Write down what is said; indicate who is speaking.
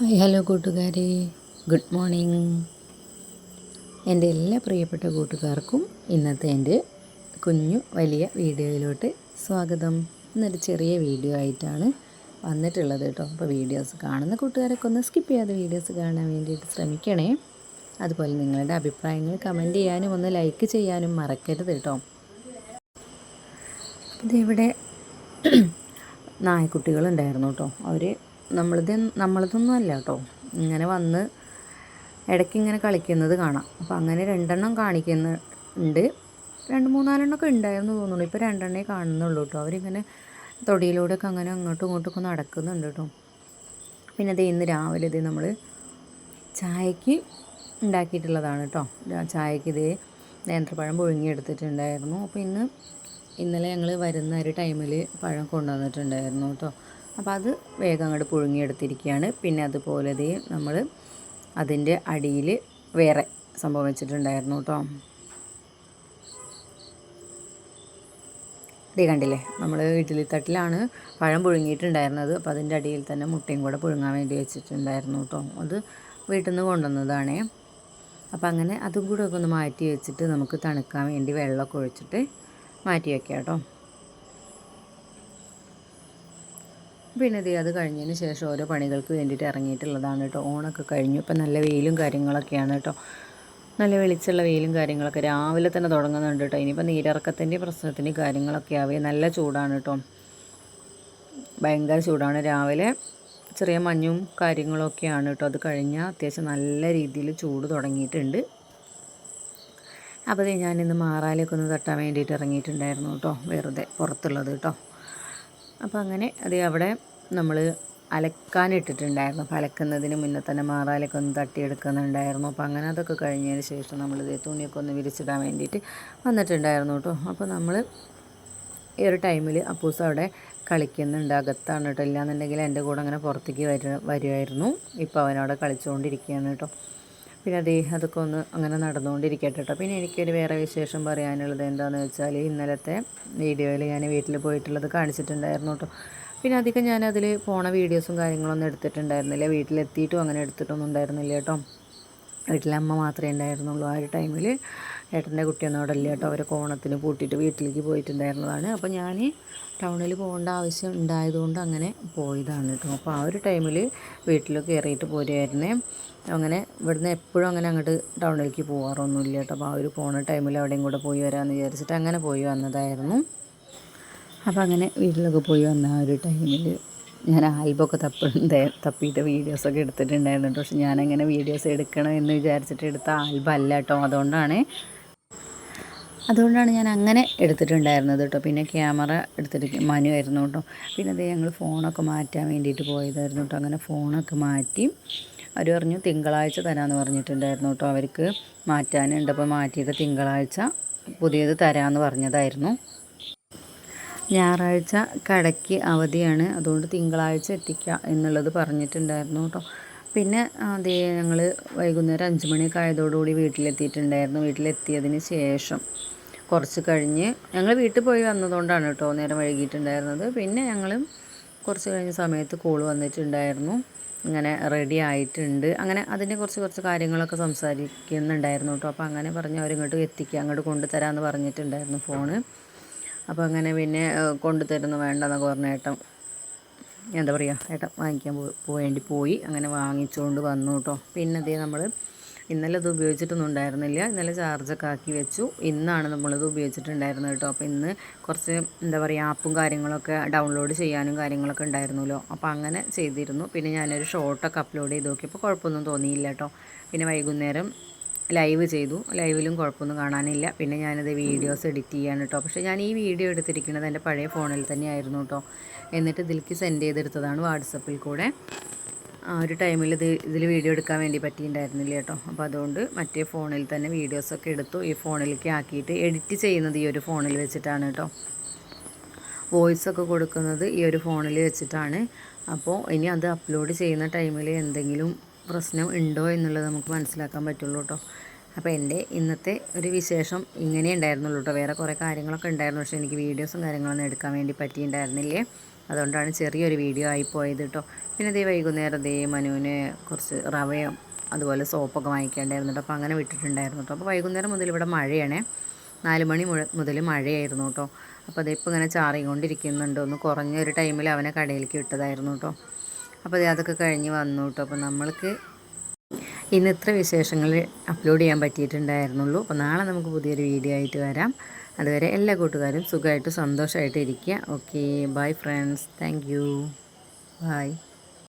Speaker 1: Hi hello കൂട്ടുകാരെ. Good morning. എന്റെ എല്ലാ പ്രിയപ്പെട്ട കൂട്ടുകാർക്കും ഇന്നത്തെ എന്റെ കുഞ്ഞു വലിയ വീഡിയോയിലോട്ട് സ്വാഗതം. ഇന്നൊരു ചെറിയ വീഡിയോ ആയിട്ടാണ് വന്നിട്ടുള്ളത് കേട്ടോ. അപ്പോൾ വീഡിയോസ് കാണുന്ന കൂട്ടുകാരൊക്കെ ഒന്ന് സ്കിപ്പ് ചെയ്യാതെ വീഡിയോസ് കാണാൻ വേണ്ടിയിട്ട് ശ്രമിക്കണേ. അതുപോലെ നിങ്ങളുടെ അഭിപ്രായങ്ങൾ കമന്റ് ചെയ്യാനും ഒന്ന് ലൈക്ക് ചെയ്യാനും മറക്കരുത് കേട്ടോ. ഇതിവിടെ നായ്ക്കുട്ടികളുണ്ടായിരുന്നു കേട്ടോ. അവർ നമ്മളിത് നമ്മളതൊന്നും അല്ല കേട്ടോ. ഇങ്ങനെ വന്ന് ഇടയ്ക്ക് ഇങ്ങനെ കളിക്കുന്നത് കാണാം. അപ്പോൾ അങ്ങനെ രണ്ടെണ്ണം കാണിക്കുന്നുണ്ട്. രണ്ട് മൂന്നാലെണ്ണമൊക്കെ ഉണ്ടായിരുന്നു തോന്നുന്നു. ഇപ്പോൾ രണ്ടെണ്ണേ കാണുന്നുള്ളൂ കേട്ടോ. അവരിങ്ങനെ തൊടിയിലൂടെയൊക്കെ അങ്ങനെ അങ്ങോട്ടും ഇങ്ങോട്ടും ഒക്കെ നടക്കുന്നുണ്ട് കേട്ടോ. പിന്നെ ഇത് ഇന്ന് രാവിലെ ഇത് നമ്മൾ ചായക്ക് ഉണ്ടാക്കിയിട്ടുള്ളതാണ് കേട്ടോ. ചായക്ക് ഇതേ നേന്ത്രപ്പഴം പുഴുങ്ങിയെടുത്തിട്ടുണ്ടായിരുന്നു. അപ്പോൾ ഇന്ന് ഇന്നലെ ഞങ്ങൾ വരുന്ന ഒരു ടൈമിൽ പഴം കൊണ്ടുവന്നിട്ടുണ്ടായിരുന്നു കേട്ടോ. അപ്പോൾ അത് വേഗം അങ്ങോട്ട് പുഴുങ്ങിയെടുത്തിരിക്കുകയാണ്. പിന്നെ അതുപോലെ നമ്മൾ അതിന്റെ അടിയിൽ വേറെ സംഭവം വെച്ചിട്ടുണ്ടായിരുന്നു കേട്ടോ. ദേ കണ്ടില്ലേ നമ്മൾ ഇഡ്ഡലി തട്ടിലാണ് പഴം പുഴുങ്ങിയിട്ടുണ്ടായിരുന്നത്. അപ്പോൾ അതിന്റെ അടിയിൽ തന്നെ മുട്ടയും കൂടെ പുഴുങ്ങാൻ വേണ്ടി വെച്ചിട്ടുണ്ടായിരുന്നു കേട്ടോ. അത് വീട്ടിൽ നിന്ന് കൊണ്ടുവന്നതാണേ. അപ്പോൾ അങ്ങനെ അതും കൂടെ ഒക്കെ ഒന്ന് മാറ്റി വെച്ചിട്ട് നമുക്ക് തണുക്കാൻ വേണ്ടി വെള്ളമൊക്കെ ഒഴിച്ചിട്ട് മാറ്റി വയ്ക്കാം കേട്ടോ. പിന്നെ ഇത് അത് കഴിഞ്ഞതിന് ശേഷം ഓരോ പണികൾക്ക് വേണ്ടിയിട്ട് ഇറങ്ങിയിട്ടുള്ളതാണ് കേട്ടോ. ഓണൊക്കെ കഴിഞ്ഞു. ഇപ്പം നല്ല വെയിലും കാര്യങ്ങളൊക്കെയാണ് കേട്ടോ. നല്ല വെളിച്ചുള്ള വെയിലും കാര്യങ്ങളൊക്കെ രാവിലെ തന്നെ തുടങ്ങുന്നുണ്ട് കേട്ടോ. ഇനിയിപ്പോൾ നീരിറക്കത്തിന്റെ പ്രശ്നത്തിന്റെ കാര്യങ്ങളൊക്കെ ആവേ. നല്ല ചൂടാണ് കേട്ടോ. ഭയങ്കര ചൂടാണ്. രാവിലെ ചെറിയ മഞ്ഞും കാര്യങ്ങളൊക്കെയാണ് കേട്ടോ. അത് കഴിഞ്ഞാൽ അത്യാവശ്യം നല്ല രീതിയിൽ ചൂട് തുടങ്ങിയിട്ടുണ്ട്. അപ്പോൾ ഞാനിന്ന് മാറാലേക്ക് ഒന്ന് തട്ടാൻ വേണ്ടിയിട്ട് ഇറങ്ങിയിട്ടുണ്ടായിരുന്നു കേട്ടോ. വെറുതെ പുറത്തുള്ളത് കേട്ടോ. അപ്പോൾ അങ്ങനെ അത് അവിടെ നമ്മൾ അലക്കാനിട്ടിട്ടുണ്ടായിരുന്നു അപ്പോൾ അലക്കുന്നതിന് മുന്നേ തന്നെ മാറാലൊക്കെ ഒന്ന് തട്ടിയെടുക്കുന്നുണ്ടായിരുന്നു. അപ്പോൾ അങ്ങനെ അതൊക്കെ കഴിഞ്ഞതിന് ശേഷം നമ്മൾ ഇത് തുണിയൊക്കെ ഒന്ന് വിരിച്ചിടാൻ വേണ്ടിയിട്ട് വന്നിട്ടുണ്ടായിരുന്നു കേട്ടോ. അപ്പോൾ നമ്മൾ ഈ ഒരു ടൈമിൽ അപ്പൂസ് അവിടെ കളിക്കുന്നുണ്ട്. അകത്താണ് കേട്ടോ. ഇല്ലാന്നുണ്ടെങ്കിൽ എന്റെ കൂടെ അങ്ങനെ പുറത്തേക്ക് വരു വരുമായിരുന്നു ഇപ്പോൾ അവനവിടെ കളിച്ചുകൊണ്ടിരിക്കുകയാണ് കേട്ടോ. പിന്നെ അതേ അതൊക്കെ ഒന്ന് അങ്ങനെ നടന്നുകൊണ്ടിരിക്കട്ടെ കേട്ടോ. പിന്നെ എനിക്കൊരു വേറെ വിശേഷം പറയാനുള്ളത് എന്താണെന്ന് വെച്ചാൽ ഇന്നലത്തെ വീഡിയോയിൽ ഞാൻ വീട്ടിൽ പോയിട്ടുള്ളത് കാണിച്ചിട്ടുണ്ടായിരുന്നു കേട്ടോ. പിന്നെ അധികം ഞാൻ അതിൽ പോണ വീഡിയോസും കാര്യങ്ങളൊന്നും എടുത്തിട്ടുണ്ടായിരുന്നില്ല. വീട്ടിലെത്തിയിട്ടും അങ്ങനെ എടുത്തിട്ടൊന്നും ഉണ്ടായിരുന്നില്ല കേട്ടോ. വീട്ടിലെ അമ്മ മാത്രമേ ഉണ്ടായിരുന്നുള്ളൂ ആ ഒരു ടൈമിൽ ഏട്ടന്റെ കുട്ടിയൊന്നും അവിടെ ഇല്ല കേട്ടോ. അവരെ കോണത്തിന് പൂട്ടിയിട്ട് വീട്ടിലേക്ക് പോയിട്ടുണ്ടായിരുന്നതാണ്. അപ്പോൾ ഞാൻ ടൗണിൽ പോകേണ്ട ആവശ്യം ഉണ്ടായതുകൊണ്ട് അങ്ങനെ പോയതാണ് കേട്ടോ. അപ്പോൾ ആ ഒരു ടൈമിൽ വീട്ടിൽ കയറിയിട്ട് പോരുമായിരുന്നേ അങ്ങനെ ഇവിടുന്ന് എപ്പോഴും അങ്ങനെ അങ്ങോട്ട് ടൗണിലേക്ക് പോകാറൊന്നുമില്ല കേട്ടോ. അപ്പോൾ ആ ഒരു പോണ ടൈമിൽ അവിടെയും കൂടെ പോയി വരാമെന്ന് വിചാരിച്ചിട്ട് അങ്ങനെ പോയി വന്നതായിരുന്നു. അപ്പോൾ അങ്ങനെ വീട്ടിലൊക്കെ പോയി വന്ന ആ ഒരു ടൈമിൽ ഞാൻ ആൽബമൊക്കെ തപ്പി തപ്പിയിട്ട് വീഡിയോസൊക്കെ എടുത്തിട്ടുണ്ടായിരുന്നു പക്ഷെ ഞാനങ്ങനെ വീഡിയോസ് എടുക്കണം എന്ന് വിചാരിച്ചിട്ട് എടുത്ത ആൽബം അല്ല കേട്ടോ. അതുകൊണ്ടാണ് അതുകൊണ്ടാണ് ഞാൻ അങ്ങനെ എടുത്തിട്ടുണ്ടായിരുന്നത് കേട്ടോ. പിന്നെ ക്യാമറ എടുത്തിട്ട് മനുവായിരുന്നു കേട്ടോ. പിന്നെ അതേ ഞങ്ങൾ ഫോണൊക്കെ മാറ്റാൻ വേണ്ടിയിട്ട് പോയതായിരുന്നു കേട്ടോ. അങ്ങനെ ഫോണൊക്കെ മാറ്റി അവർ പറഞ്ഞു തിങ്കളാഴ്ച തരാമെന്ന് പറഞ്ഞിട്ടുണ്ടായിരുന്നു കേട്ടോ. അവർക്ക് മാറ്റാനുണ്ട്. അപ്പോൾ മാറ്റിയിട്ട് തിങ്കളാഴ്ച പുതിയത് തരാമെന്ന് പറഞ്ഞതായിരുന്നു. ഞായറാഴ്ച കടയ്ക്ക് അവധിയാണ്. അതുകൊണ്ട് തിങ്കളാഴ്ച എത്തിക്കുക എന്നുള്ളത് പറഞ്ഞിട്ടുണ്ടായിരുന്നു കേട്ടോ. പിന്നെ അതേ ഞങ്ങൾ വൈകുന്നേരം അഞ്ച് മണിയൊക്കെ ആയതോടുകൂടി വീട്ടിലെത്തിയിട്ടുണ്ടായിരുന്നു. വീട്ടിലെത്തിയതിന് ശേഷം കുറച്ച് കഴിഞ്ഞ് ഞങ്ങൾ വീട്ടിൽ പോയി വന്നതുകൊണ്ടാണ് കേട്ടോ നേരം വൈകിട്ടുണ്ടായിരുന്നത് പിന്നെ ഞങ്ങൾ കുറച്ച് കഴിഞ്ഞ സമയത്ത് കോൾ വന്നിട്ടുണ്ടായിരുന്നു. ഇങ്ങനെ റെഡി ആയിട്ടുണ്ട്. അങ്ങനെ അതിനെ കുറച്ച് കുറച്ച് കാര്യങ്ങളൊക്കെ സംസാരിക്കുന്നുണ്ടായിരുന്നു കേട്ടോ. അപ്പോൾ അങ്ങനെ പറഞ്ഞ് അവരിങ്ങോട്ട് എത്തിക്കുക അങ്ങോട്ട് കൊണ്ടുതരാമെന്ന് പറഞ്ഞിട്ടുണ്ടായിരുന്നു ഫോണ്. അപ്പോൾ അങ്ങനെ പിന്നെ കൊണ്ടുതരുന്നു വേണ്ടെന്നൊക്കെ പറഞ്ഞ ഏട്ടൻ എന്താ പറയുക ഏട്ടൻ വാങ്ങിക്കാൻ പോവേണ്ടി പോയി. അങ്ങനെ വാങ്ങിച്ചുകൊണ്ട് വന്നു കേട്ടോ പിന്നെ അതേ നമ്മൾ ഇന്നലെ അത് ഉപയോഗിച്ചിട്ടൊന്നും ഉണ്ടായിരുന്നില്ല. ഇന്നലെ ചാർജൊക്കെ ആക്കി വെച്ചു. ഇന്നാണ് നമ്മളിത് ഉപയോഗിച്ചിട്ടുണ്ടായിരുന്നത് കേട്ടോ അപ്പോൾ ഇന്ന് കുറച്ച് എന്താ പറയുക ആപ്പും കാര്യങ്ങളൊക്കെ ഡൗൺലോഡ് ചെയ്യാനും കാര്യങ്ങളൊക്കെ ഉണ്ടായിരുന്നല്ലോ. അപ്പോൾ അങ്ങനെ ചെയ്തിരുന്നു. പിന്നെ ഞാനൊരു ഷോർട്ടൊക്കെ അപ്ലോഡ് ചെയ്ത് നോക്കിയപ്പോൾ കുഴപ്പമൊന്നും തോന്നിയില്ല കേട്ടോ പിന്നെ വൈകുന്നേരം ലൈവ് ചെയ്തു. ലൈവിലും കുഴപ്പമൊന്നും കാണാനില്ല. പിന്നെ ഞാനത് വീഡിയോസ് എഡിറ്റ് ചെയ്യാണ് കേട്ടോ പക്ഷേ ഞാൻ ഈ വീഡിയോ എടുത്തിരിക്കുന്നത് എന്റെ പഴയ ഫോണിൽ തന്നെയായിരുന്നു കേട്ടോ എന്നിട്ട് ഇതിലേക്ക് സെൻഡ് ചെയ്തെടുത്തതാണ് വാട്സപ്പിൽ കൂടെ. ആ ഒരു ടൈമിൽ ഇത് ഇതിൽ വീഡിയോ എടുക്കാൻ വേണ്ടി പറ്റിയിട്ടുണ്ടായിരുന്നില്ല കേട്ടോ അപ്പോൾ അതുകൊണ്ട് മറ്റേ ഫോണിൽ തന്നെ വീഡിയോസൊക്കെ എടുത്തു. ഈ ഫോണിലേക്ക് ആക്കിയിട്ട് എഡിറ്റ് ചെയ്യുന്നത് ഈ ഒരു ഫോണിൽ വെച്ചിട്ടാണ് കേട്ടോ വോയിസ് ഒക്കെ കൊടുക്കുന്നത് ഈ ഒരു ഫോണിൽ വെച്ചിട്ടാണ്. അപ്പോൾ ഇനി അത് അപ്ലോഡ് ചെയ്യുന്ന ടൈമിൽ എന്തെങ്കിലും പ്രശ്നം ഉണ്ടോ എന്നുള്ളത് നമുക്ക് മനസ്സിലാക്കാൻ പറ്റുള്ളൂ കേട്ടോ. അപ്പോൾ എന്റെ ഇന്നത്തെ ഒരു വിശേഷം ഇങ്ങനെ ഉണ്ടായിരുന്നുള്ളൂ കേട്ടോ. വേറെ കുറേ കാര്യങ്ങളൊക്കെ ഉണ്ടായിരുന്നു. പക്ഷേ എനിക്ക് വീഡിയോസും കാര്യങ്ങളൊന്നും എടുക്കാൻ വേണ്ടി പറ്റിയിട്ടുണ്ടായിരുന്നില്ലേ? അതുകൊണ്ടാണ് ചെറിയൊരു വീഡിയോ ആയി പോയത് കേട്ടോ. പിന്നെ ദേ വൈകുന്നേരം ദേ മനുവിന് കുറച്ച് റവയും അതുപോലെ സോപ്പൊക്കെ വാങ്ങിക്കേണ്ടായിരുന്നു കേട്ടോ. അപ്പോൾ അങ്ങനെ വിട്ടിട്ടുണ്ടായിരുന്നു കേട്ടോ. അപ്പോൾ വൈകുന്നേരം മുതൽ ഇവിടെ മഴയാണേ. നാല് മണി മുതൽ മഴയായിരുന്നു കേട്ടോ. അപ്പോൾ അതിപ്പോൾ ഇങ്ങനെ ചാറിക്കൊണ്ടിരിക്കുന്നുണ്ട്. ഒന്ന് കുറഞ്ഞൊരു ടൈമിൽ അവനെ കടയിലേക്ക് വിട്ടതായിരുന്നു കേട്ടോ. അപ്പോൾ അത് അതൊക്കെ കഴിഞ്ഞ് വന്നു കേട്ടോ അപ്പോൾ നമ്മൾക്ക് ഇന്ന് ഇത്ര വിശേഷങ്ങൾ അപ്ലോഡ് ചെയ്യാൻ പറ്റിയിട്ടുണ്ടായിരുന്നുള്ളൂ. അപ്പോൾ നാളെ നമുക്ക് പുതിയൊരു വീഡിയോ ആയിട്ട് വരാം. അതുവരെ എല്ലാ കൂട്ടുകാരും സുഖമായിട്ട് സന്തോഷമായിട്ട് ഇരിക്കുക. Okay bye friends thank you bye